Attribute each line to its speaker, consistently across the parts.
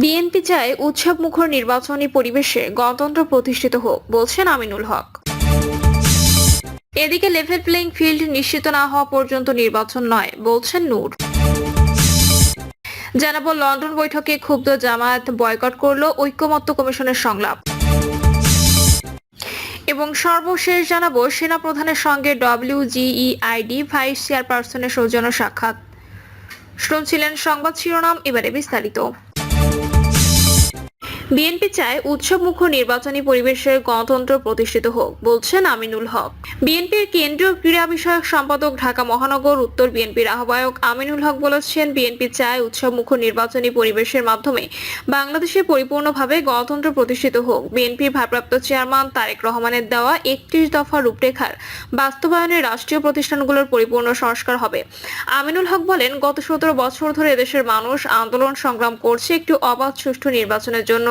Speaker 1: BNP চায় উৎসব মুখর নির্বাচনী পরিবেশে গণতন্ত্র প্রতিষ্ঠিত হোক, বলছেন আমিনুল হক। এদিকে লেভেল প্লেইং ফিল্ড নিশ্চিত না হওয়া পর্যন্ত নির্বাচন নয়, বলছেন নূর। জানাব লন্ডন বৈঠকে ক্ষুব্ধ জামায়াত বয়কট করল ঐক্যমত্য কমিশনের সংলাপ। এবং সর্বশেষ জানাব সেনা প্রধানের সঙ্গে ডব্লিউজিইআইডি ভাইস চেয়ারপারসনের সৌজন্য সাক্ষাৎ। শুনছিলেন সংবাদ শিরোনাম, এবারে বিস্তারিত। বিএনপি চায় উৎসবমুখ নির্বাচনী পরিবেশে গণতন্ত্র প্রতিষ্ঠিত হোক, বলছেন আমিনুল হক। বিএনপির কেন্দ্রীয় ক্রীড়া বিষয়ক সম্পাদক ঢাকা মহানগর, উত্তর বিএনপির আহ্বায়ক আমিনুল হক বলেছেন, বিএনপি চায় উৎসবমুখ নির্বাচনী পরিবেশের মাধ্যমে বাংলাদেশে পরিপূর্ণভাবে গণতন্ত্র প্রতিষ্ঠিত হোক। বিএনপির ভারপ্রাপ্ত চেয়ারম্যান তারেক রহমানের দেওয়া একত্রিশ দফা রূপরেখার বাস্তবায়নে রাষ্ট্রীয় প্রতিষ্ঠানগুলোর পরিপূর্ণ সংস্কার হবে। আমিনুল হক বলেন, গত সতেরো বছর ধরে এদেশের মানুষ আন্দোলন সংগ্রাম করছে একটি অবাধ সুষ্ঠু নির্বাচনের জন্য।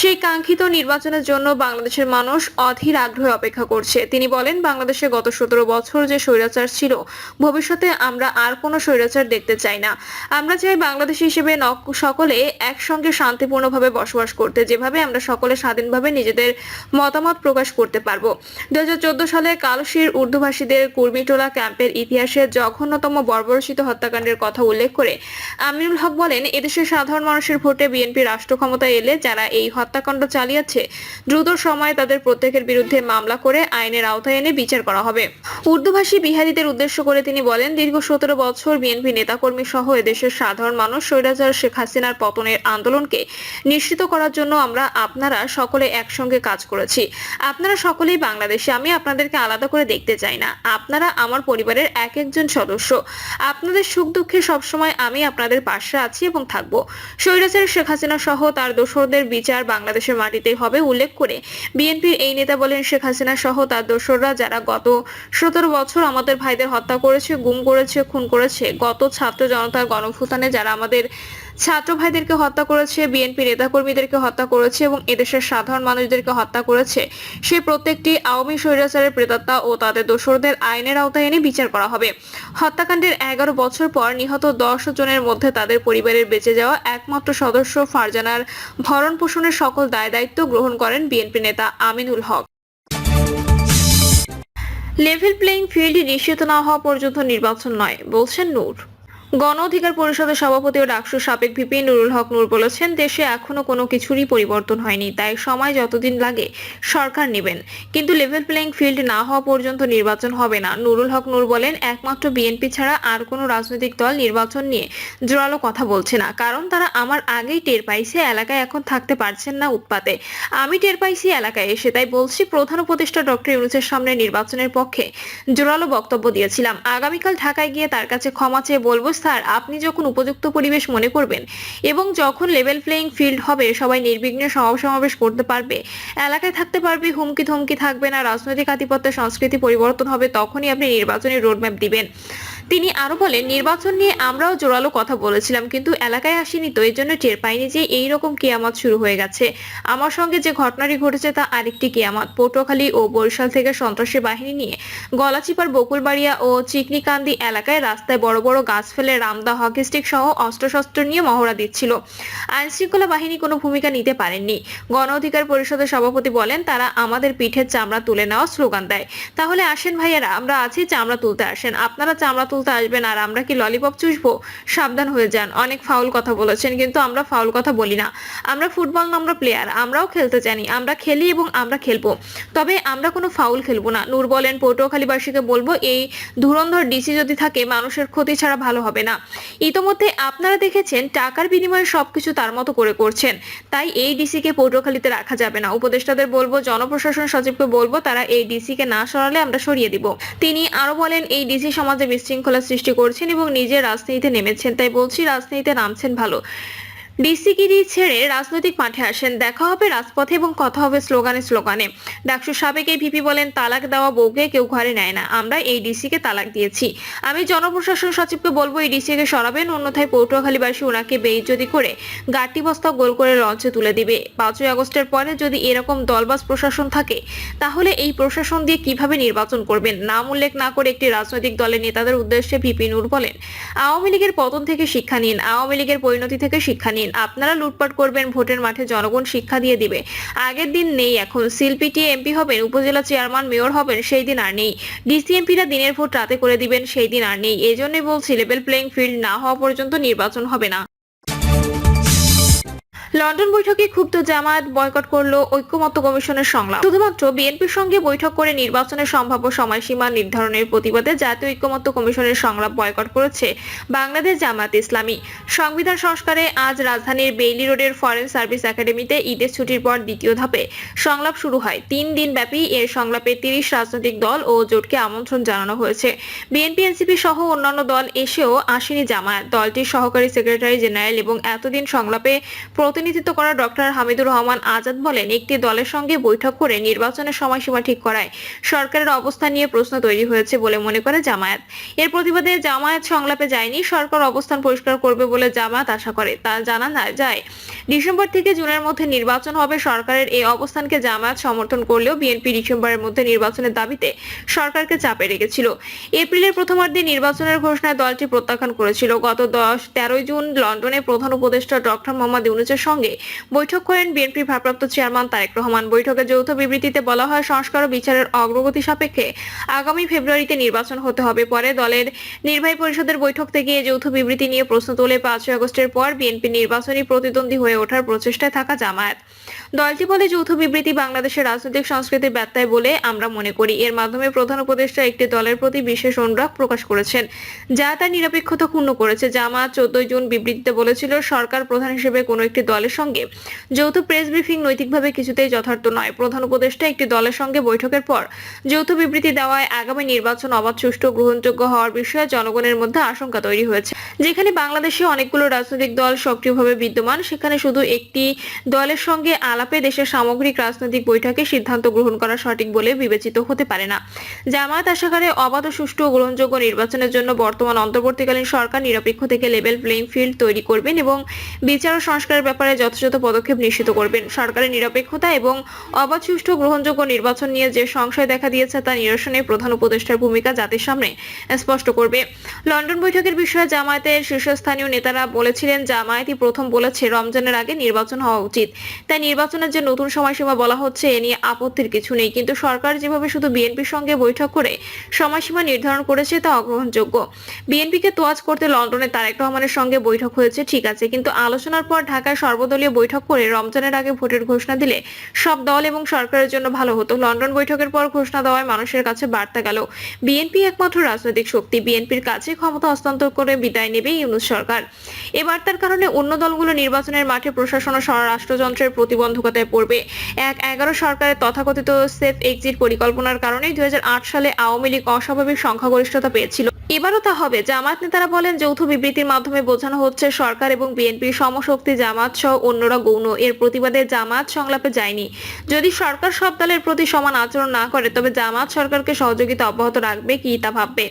Speaker 1: সেই কাঙ্ক্ষিত নির্বাচনের জন্য বাংলাদেশের মানুষ অধীর আগ্রহে অপেক্ষা করছে। তিনি বলেন, বাংলাদেশে গত সতেরো বছর যে স্বৈরাচার ছিল, ভবিষ্যতে আমরা আর কোনো স্বৈরাচার দেখতে চাই না। আমরা চাই বাংলাদেশ হিসেবে সকলে একসঙ্গে শান্তিপূর্ণভাবে বসবাস করতে, যেভাবে আমরা সকলে স্বাধীনভাবে নিজেদের মতামত প্রকাশ করতে পারব। চোদ্দ সালে কালশির উর্দুভাষীদের কুর্মিটোলা ক্যাম্পের ইতিহাসে জঘন্যতম বর্বরসিত হত্যাকাণ্ডের কথা উল্লেখ করে আমিনুল হক বলেন, এদেশের সাধারণ মানুষের ভোটে বিএনপি রাষ্ট্র ক্ষমতায় এলে যারা এই হত্যাকাণ্ড চালিয়েছে। দ্রুত সময়ে তাদের প্রত্যেকের বিরুদ্ধে মামলা করে আইনের আওতায় এনে বিচার করা হবে। উর্দুভাষী বিহারীদের উদ্দেশ্য করে তিনি বলেন, দীর্ঘ সতেরো বছর বিএনপি নেতাকর্মী সহ এদেশের সাধারণ মানুষ স্বৈরাচার শেখ হাসিনার পতনের আন্দোলনকে নিশ্চিত করার জন্য আমরা আপনারা সকলে একসঙ্গে কাজ করেছি। আপনারা সকলেই বাংলাদেশে, আমি আপনাদেরকে আলাদা করে দেখতে চাই না। আপনারা আমার পরিবারের এক একজন সদস্য। আপনাদের সুখ দুঃখে সবসময় আমি আপনাদের পাশে আছি এবং থাকব। স্বৈরাচার শেখ হাসিনা সহ তার দোসরদের বিচার বাংলাদেশের মাটিতেই হবে উল্লেখ করে বিএনপির এই নেতা বলেন শেখ হাসিনা সহ তার দোসররা যারা গত সতেরো বছর আমাদের ভাইদের হত্যা করেছে, গুম করেছে, খুন করেছে, গত ছাত্র জনতার গণভূতানে যারা আমাদের ছাত্র ভাইদেরকে হত্যা করেছে, বিএনপি নেতাকর্মীদেরকে হত্যা করেছে এবং এদেশের সাধারণ মানুষদেরকে হত্যা করেছে। সেই প্রত্যেকটি আওয়ামী স্বৈরাচারের প্রেতাত্মা ও তাদের দোসরদের আইনের আওতায় এনে বিচার করা হবে। হত্যাকাণ্ডের এগারো বছর পর নিহত দশ জনের মধ্যে তাদের পরিবারের বেঁচে যাওয়া একমাত্র সদস্য ফারজানার ভরণ পোষণের সকল দায় দায়িত্ব গ্রহণ করেন বিএনপি নেতা Aminul Haque. Level playing field নিশ্চিত না হওয়া পর্যন্ত নির্বাচন নয়, বলছেন নূর। গণ অধিকার পরিষদের সভাপতি ও ডাকসু সাবেক ভিপি নুরুল হক নূর বলেছেন, দেশে এখনও কোনো কিছুরই পরিবর্তন হয়নি, তাই সময় যতদিন লাগে সরকার নেবেন। কিন্তু লেভেল প্লেইং ফিল্ড না হওয়া পর্যন্ত নির্বাচন হবে না। নুরুল হক নূর বলেন, একমাত্র বিএনপি ছাড়া আর কোনো রাজনৈতিক দল নির্বাচন নিয়ে জোরালো কথা বলছে না, কারণ তারা আমার আগেই টের পাইছে এলাকায় এখন থাকতে পারছেন না উৎপাতে। আমি টের পাইছি এলাকায় এসে, তাই বলছি, প্রধান উপদেষ্টা ডক্টর ইউনুসের সামনে নির্বাচনের পক্ষে জোরালো বক্তব্য দিয়েছিলাম। আগামীকাল ঢাকায় গিয়ে তার কাছে ক্ষমা চেয়ে বলব স্যার আপনি যখন উপযুক্ত পরিবেশ মনে করবেন এবং যখন লেভেল প্লেয়িং ফিল্ড হবে, সবাই নির্বিঘ্নে সমাবেশ করতে পারবে। এলাকায় থাকতে পারবে হুমকি ধমকি থাকবে না, রাজনৈতিক আধিপত্যের সংস্কৃতি পরিবর্তন হবে, তখনই আপনি নির্বাচনী রোডম্যাপ দিবেন। তিনি আরও বলেন, নির্বাচন নিয়ে আমরাও জোরালো কথা বলেছিলাম, কিন্তু এলাকায় আসেনি তো এই জন্য টের পাইনি যে এই রকম কিয়ামত শুরু হয়ে গেছে। আমার সঙ্গে যে ঘটনাটি ঘটেছে তা আরেকটি কিয়ামত। পটুয়াখালী ও বরিশাল থেকে সন্ত্রাসী বাহিনী নিয়ে গলাচিপার, বকুলবাড়িয়া ও চিকনিকান্দি এলাকায় রাস্তায় বড় বড় গাছ ফেলে রামদা হকি স্টিক সহ অস্ত্রশস্ত্র নিয়ে মহড়া দিচ্ছিল। আইন শৃঙ্খলা বাহিনী কোনো ভূমিকা নিতে পারেননি। গণ অধিকার পরিষদের সভাপতি বলেন, তারা আমাদের পিঠের চামড়া তুলে নেওয়া স্লোগান দেয়। তাহলে আসেন ভাইয়েরা, আমরা আছি চামড়া তুলতে আসেন। আপনারা চামড়া তুলতে আসবেন আর আমরা কি ললিপপ চুষবো? সাবধান হয়ে যান। অনেক ফাউল কথা বলেছেন, কিন্তু আমরা ফাউল কথা বলি না। আমরা ফুটবল নম্বর প্লেয়ার আমরাও খেলতে জানি। আমরা খেলি এবং আমরা খেলব। তবে আমরা কোনো ফাউল খেলব না। নূর বলেন পটুয়াখালীবাসীকে বলব, এই ধুরন্ধর ডিসি যদি থাকে, মানুষের ক্ষতি ছাড়া ভালো হবে না। ইতোমধ্যে আপনারা দেখেছেন, টাকার বিনিময়ে সবকিছু তার মতো করে করছেন। তাই এই ডিসিকে পটুয়াখালীতে রাখা যাবে না। উপদেষ্টাদের বলব, জনপ্রশাসন সচিবকে বলব, তারা এই ডিসিকে না সরালে আমরা সরিয়ে দিব। তিনি আরও বলেন, এই ডিসি সমাজে বিশৃঙ্খলা সৃষ্টি করছেন এবং নিজে রাজনীতিতে নেমেছেন। তাই বলছি রাজনীতিতে নামছেন ভালো। ডিসিগিরি ছেড়ে রাজনৈতিক মাঠে আসেন। দেখা হবে রাজপথে এবং কথা হবে স্লোগানে স্লোগানে। ডাকসু সাবেক এই ভিপি বলেন, তালাক দেওয়া বউকে কেউ ঘরে নেয় না। আমরা এই ডিসিকে তালাক দিয়েছি। আমি জনপ্রশাসন সচিবকে বলব, এই ডিসিকে সরাবেন। অন্যথায় পটুয়াখালীবাসী ওনাকে বেইজ্জতি করে গাটি বস্তা গোল করে লঞ্চে তুলে দিবে। পাঁচই আগস্টের পরে যদি এরকম দলবাস প্রশাসন থাকে, তাহলে এই প্রশাসন দিয়ে কীভাবে নির্বাচন করবেন? নাম উল্লেখ না করে একটি রাজনৈতিক দলের নেতাদের উদ্দেশ্যে ভিপি নূর বলেন, আওয়ামী লীগের পতন থেকে শিক্ষা নিন। আওয়ামী লীগের পরিণতি থেকে শিক্ষা নিন। দিন আপনারা লুটপাট করবেন, ভোটের মাঠে জনগণ শিক্ষা দিয়ে দিবে। আগের দিন নেই এখন। সিলপিটি এমপি হবেন, উপজেলা চেয়ারম্যান মেয়র হবেন, সেই দিন আর নেই। ডিসিএমপিরা দিনের ভোট রাতে করে দিবেন, সেই দিন আর নেই। এজন্যই জন্যই বলছি লেভেল প্লেইং ফিল্ড না হওয়া পর্যন্ত নির্বাচন হবে না। লন্ডন বৈঠকে ক্ষুব্ধ জামায়াত বয়কট করল ঐক্যমত্য কমিশনের সংলাপ। শুধুমাত্র বিএনপির সঙ্গে বৈঠক করে নির্বাচনের সম্ভাব্য সময়সীমা নির্ধারণের প্রতিবাদে জাতীয় ঐক্যমত্য কমিশনের সংলাপ বয়কট করেছে বাংলাদেশ জামায়াত ইসলামী। সংবিধান সংস্কারে আজ রাজধানীর বেইলি রোডের ফরেন সার্ভিস একাডেমিতে ঈদের ছুটির পর দ্বিতীয় ধাপে সংলাপ শুরু হয়। তিন দিন ব্যাপী এর সংলাপে তিরিশ রাজনৈতিক দল ও জোটকে আমন্ত্রণ জানানো হয়েছে। বিএনপি, এনসিপি সহ অন্যান্য দল এসেও আসেনি জামায়াত। দলটির সহকারী সেক্রেটারি জেনারেল এবং এতদিন সংলাপে প্রতিনিধিত্ব করা ডক্টর হামিদুর রহমান আজাদ বলেন, একটি দলের সঙ্গে বৈঠক করে নির্বাচনের সময়সীমা ঠিক করায় সরকারের অবস্থান নিয়ে প্রশ্ন তৈরি হয়েছে বলে মনে করে জামায়াত। এর প্রতিবাদে জামায়াত সংলাপে যায়নি, সরকার অবস্থান পরিষ্কার করবে বলে জামায়াত আশা করে। তা জানা যায়, ডিসেম্বর থেকে জুনের মধ্যে নির্বাচন হবে। সরকারের এই অবস্থানকে জামায়াত সমর্থন করলেও বিএনপি ডিসেম্বরের মধ্যে নির্বাচনের দাবিতে সরকারকে চাপে রেখেছিল। এপ্রিলের প্রথমার্ধে নির্বাচনের ঘোষণায় দলটি প্রত্যাখ্যান করেছিল। গত দশ, তেরোই জুন লন্ডনে প্রধান উপদেষ্টা ডক্টর মোহাম্মদ ইউনুসের সঙ্গে বৈঠক করেন বিএনপির ভারপ্রাপ্ত চেয়ারম্যান তারেক রহমান। বৈঠকে যৌথ বিবৃতিতে বলা হয়, সংস্কার ও বিচারের অগ্রগতি সাপেক্ষে আগামী ফেব্রুয়ারিতে নির্বাচন হতে হবে। পরে দলের নির্বাহী পরিষদের বৈঠক থেকে এই যৌথ বিবৃতি নিয়ে প্রশ্ন তোলে পাঁচই আগস্টের পর বিএনপি নির্বাচনী প্রতিদ্বন্দ্বী হয়ে ওঠার প্রচেষ্টায় থাকা জামায়াত। দলটি বলে, যৌথ বিবৃতি বাংলাদেশের রাজনৈতিক সংস্কৃতির ব্যত্যয় বলে আমরা মনে করি। এর মাধ্যমে প্রধান উপদেষ্টা একটি দলের প্রতি বিশেষ অনুরাগ প্রকাশ করেছেন, যা তার নিরপেক্ষতা ক্ষুণ্ণ করেছে। জামায়াত চোদ্দই জুন বিবৃতিতে বলেছিল, সরকার প্রধান হিসেবে কোনো একটি দলের সঙ্গে। যৌথ প্রেস ব্রিফিং নৈতিকভাবে কিছুতেই যথার্থ নয়। প্রধান উপদেষ্টা একটি দলের সঙ্গে বৈঠকের পর যৌথ বিবৃতি দেওয়ায় আগামী নির্বাচন অবাধ, সুষ্ঠু, গ্রহণযোগ্য হওয়ার বিষয়ে জনগণের মধ্যে আশঙ্কা তৈরি হয়েছে। যেখানে বাংলাদেশে অনেকগুলো রাজনৈতিক দল সক্রিয়ভাবে বিদ্যমান, সেখানে শুধু একটি দলের সঙ্গে আলাপে দেশের সামগ্রিক রাজনৈতিক বৈঠকে সিদ্ধান্ত গ্রহণ করা সঠিক বলে বিবেচিত হতে পারে না। জামায়াত আশা করে অবাধ ও সুষ্ঠু গ্রহণযোগ্য নির্বাচনের জন্য বর্তমান অন্তর্বর্তীকালীন সরকার নিরপেক্ষ থেকে লেভেল প্লেইং ফিল্ড তৈরি করবেন এবং বিচার ও সংস্কারের ব্যাপারে যথাযথ পদক্ষেপ নিশ্চিত করবেন। সরকারের নিরপেক্ষতা এবং অবাধ গ্রহণযোগ্য নির্বাচন নিয়ে যে সংশয় দেখা দিয়েছে তা নিরসনে প্রধান উপদেষ্টার ভূমিকা জাতির সামনে স্পষ্ট করবে। লন্ডন বৈঠকের বিষয়ে জামায়াতের শীর্ষস্থানীয় নেতারা বলেছিলেন, জামায়াতই প্রথম বলেছে রমজানের আগে নির্বাচন হওয়া উচিত। তাই নির্বাচনের যে নতুন সময়সীমা বলা হচ্ছে, এ নিয়ে আপত্তির কিছু নেই। কিন্তু সরকার যেভাবে শুধু বিএনপির সঙ্গে বৈঠক করে সময়সীমা নির্ধারণ করেছে, তা অগ্রহণযোগ্য। বিএনপিকে তোয়াজ করতে লন্ডনে তারেক রহমানের সঙ্গে বৈঠক হয়েছে, ঠিক আছে। কিন্তু আলোচনার পর ঢাকায় সর্বদলীয় বৈঠক করে রমজানের আগে ভোটের ঘোষণা দিলে সব দল এবং সরকারের জন্য ভালো হতো। লন্ডন বৈঠকের পর ঘোষণা দেওয়ায় মানুষের কাছে বার্তা গেল। বিএনপি একমাত্র রাজনৈতিক শক্তি। বিএনপির কাছে ক্ষমতা হস্তান্তর করে বিদায় নেবে ইউনুস সরকার। এ বার্তার কারণে অন্য দলগুলো নির্বাচনের মাঠে প্রশাসন ও স্বরাষ্ট্রযন্ত্রের প্রতিবন্ধকতায় পড়বে। এক এগারো সরকারের তথাকথিত সেফ এক্সিট পরিকল্পনার কারণে দুই হাজার আট সালে আওয়ামী লীগ অস্বাভাবিক সংখ্যাগরিষ্ঠতা পেয়েছিল। এবারও তা হবে। জামাত নেতারা বলেন, যৌথ বিবৃতির মাধ্যমে বোঝানো হচ্ছে, সরকার এবং বিএনপির সমশক্তি জামাত সহ অন্যরা গৌণ। এর প্রতিবাদে জামাত সংলাপে যায়নি। যদি সরকার সব দলের প্রতি সমান আচরণ না করে, তবে জামাত সরকারকে সহযোগিতা অব্যাহত রাখবে কি তা ভাববে?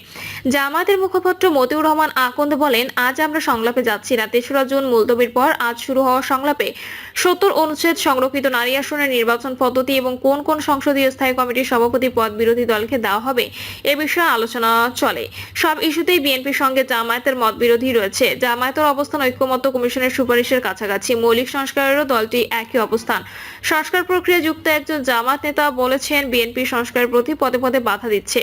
Speaker 1: জামাতের মুখপাত্র মতিউর রহমান আকন্দ বলেন, আজ আমরা সংলাপে যাচ্ছি। না তেসরা জুন মুলতবির পর আজ শুরু হওয়া সংলাপে সত্তর অনুচ্ছেদ সংরক্ষিত নারী আসনের নির্বাচন পদ্ধতি এবং কোন কোন সংসদীয় স্থায়ী কমিটির সভাপতি পদ বিরোধী দলকে দেওয়া হবে এ বিষয়ে আলোচনা চলে। সব ইস্যুতেই বিএনপির সঙ্গে জামায়াতের মত বিরোধী রয়েছে। জামায়াতের অবস্থান ঐক্যমত্য কমিশনের সুপারিশের কাছাকাছি। মৌলিক সংস্কারেরও দলটি একই অবস্থান। সংস্কার প্রক্রিয়া যুক্ত একজন জামাত নেতা বলেছেন, বিএনপি সংস্কারের প্রতি পদে পদে বাধা দিচ্ছে।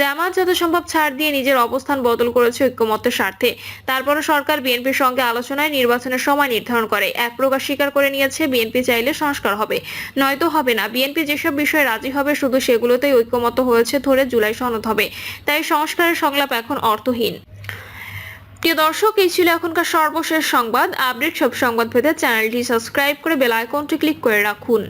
Speaker 1: জামাত যত সম্ভব ছাড় দিয়ে নিজের অবস্থান বদল করেছে ঐক্যমত্যের স্বার্থে। তারপরও সরকার বিএনপির সঙ্গে আলোচনায় নির্বাচনের সময় নির্ধারণ করে। এক প্রকার স্বীকার করে নিয়েছে, বিএনপি চাইলে সংস্কার হবে। নয়তো হবে না। বিএনপি যেসব বিষয়ে রাজি হবে, শুধু সেগুলোতেই ঐক্যমত্য হয়েছে ধরে জুলাই সনদ হবে। তাই সংস্কারের সংলাপ এখন অর্থহীন। প্রিয় দর্শক, এই ছিল এখনকার সর্বশেষ সংবাদ। আপডেট সব সংবাদ পেতে চ্যানেলটি সাবস্ক্রাইব করে বেল আইকনটি ক্লিক করে রাখুন।